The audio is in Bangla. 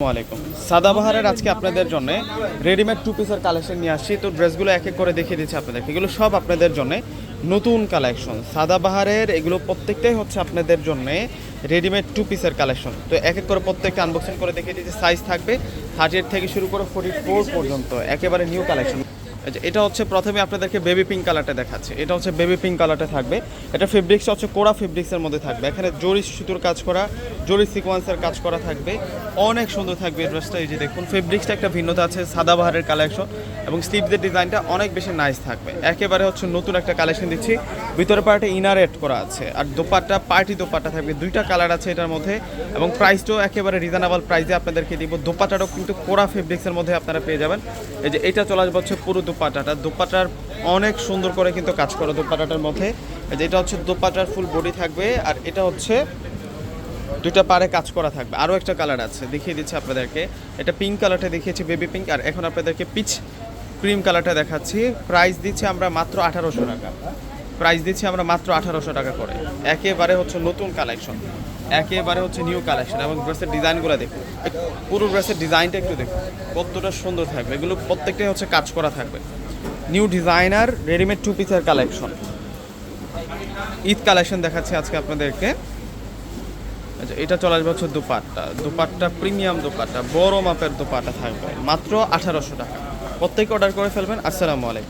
আসসালামাইকুম সাদাবাহারের আজকে আপনাদের জন্য রেডিমেড টু পিসের কালেকশন নিয়ে আসছি। তো ড্রেসগুলো এক এক করে দেখিয়ে দিচ্ছি আপনাদের এগুলো সব আপনাদের জন্য নতুন কালেকশন সাদাবাহারের এগুলো প্রত্যেকটাই হচ্ছে আপনাদের জন্য রেডিমেড টু পিসের কালেকশন তো এক এক করে প্রত্যেকটা আনবক্সিং করে দেখিয়ে দিচ্ছি। সাইজ থাকবে থার্টি এইট থেকে শুরু করে ফোর্টি ফোর পর্যন্ত। একেবারে নিউ কালেকশন এটা হচ্ছে প্রথমে আপনাদেরকে বেবি পিঙ্ক কালারটা দেখাচ্ছে। এটা হচ্ছে বেবি পিঙ্ক কালারটা থাকবে। এটা ফেব্রিক্স হচ্ছে কোরা ফেব্রিক্সের মধ্যে থাকবে। এখানে জরি সুতোর কাজ করা, জরি সিকোয়েন্সের কাজ করা থাকবে। অনেক সুন্দর থাকবে এই ড্রেসটা এই যে দেখুন ফেব্রিক্সটা একটা ভিন্নতা আছে, সাদা বাহারের কালেকশন এবং স্লিভদের ডিজাইনটা অনেক বেশি নাইস থাকবে। একেবারে হচ্ছে নতুন একটা কালেকশন দিচ্ছি। ভিতরে পার্টে ইনার এড করা আছে। আর দোপাট্টা পার্টি দোপাট্টা থাকবে। দুইটা কালার আছে এটার মধ্যে এবং প্রাইসটাও একেবারে রিজনেবল প্রাইসে আপনাদেরকে দিব। দোপাট্টাটাও কিন্তু কোরা ফেব্রিক্সের মধ্যে আপনারা পেয়ে যাবেন। এই যে এটা চলে আসবে হচ্ছে পুরো দোপাট্টাটা দোপাটার অনেক সুন্দর করে কিন্তু কাজ করা দোপাটাটার মধ্যে। যেটা হচ্ছে দোপাটার ফুল বডি থাকবে আর এটা হচ্ছে দুটা পারে কাজ করা থাকবে। আরও একটা কালার আছে, দেখিয়ে দিচ্ছি আপনাদেরকে। এটা পিঙ্ক কালারটা দেখিয়েছি, বেবি পিঙ্ক। আর এখন আপনাদেরকে পিচ ক্রিম কালারটা দেখাচ্ছি। প্রাইস দিচ্ছি আমরা মাত্র আঠারোশো টাকা। প্রাইস দিচ্ছি আমরা মাত্র আঠারোশো টাকা করে। একেবারে হচ্ছে নতুন কালেকশন একেবারে হচ্ছে নিউ কালেকশন এবং ড্রেসের ডিজাইনগুলো দেখুন। পুরো ড্রেসের ডিজাইনটা একটু দেখুন। কতটা সুন্দর থাকবে। এগুলো প্রত্যেকটাই হচ্ছে কাজ করা থাকবে। নিউ ডিজাইনার রেডিমেড টু পিসের কালেকশন ঈদ কালেকশন দেখাচ্ছি আজকে আপনাদেরকে। আচ্ছা এটা চলে আসবে হচ্ছে দুপাট্টা। দুপাট্টা প্রিমিয়াম দুপাট্টা, বড় মাপের দুপাট্টা থাকবে। মাত্র আঠারোশো টাকা। প্রত্যেকে অর্ডার করে ফেলবেন। আসসালামু আলাইকুম।